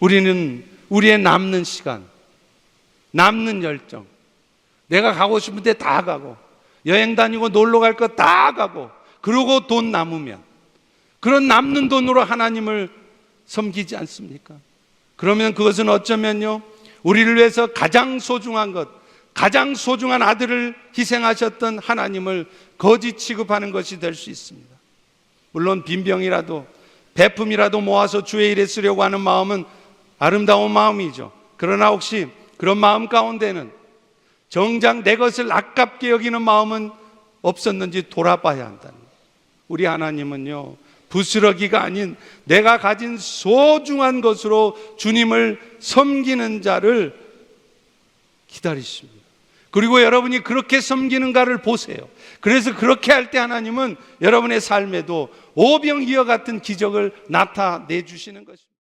우리는 우리의 남는 시간, 남는 열정, 내가 가고 싶은 데 다 가고, 여행 다니고 놀러 갈 거 다 가고, 그러고 돈 남으면, 그런 남는 돈으로 하나님을 섬기지 않습니까? 그러면 그것은 어쩌면요, 우리를 위해서 가장 소중한 것, 가장 소중한 아들을 희생하셨던 하나님을 거짓 취급하는 것이 될 수 있습니다. 물론 빈병이라도 배품이라도 모아서 주의 일에 쓰려고 하는 마음은 아름다운 마음이죠. 그러나 혹시 그런 마음 가운데는 정작 내 것을 아깝게 여기는 마음은 없었는지 돌아봐야 한다는 거예요. 우리 하나님은요, 부스러기가 아닌 내가 가진 소중한 것으로 주님을 섬기는 자를 기다리십니다. 그리고 여러분이 그렇게 섬기는가를 보세요. 그래서 그렇게 할 때 하나님은 여러분의 삶에도 오병이어 같은 기적을 나타내 주시는 것입니다.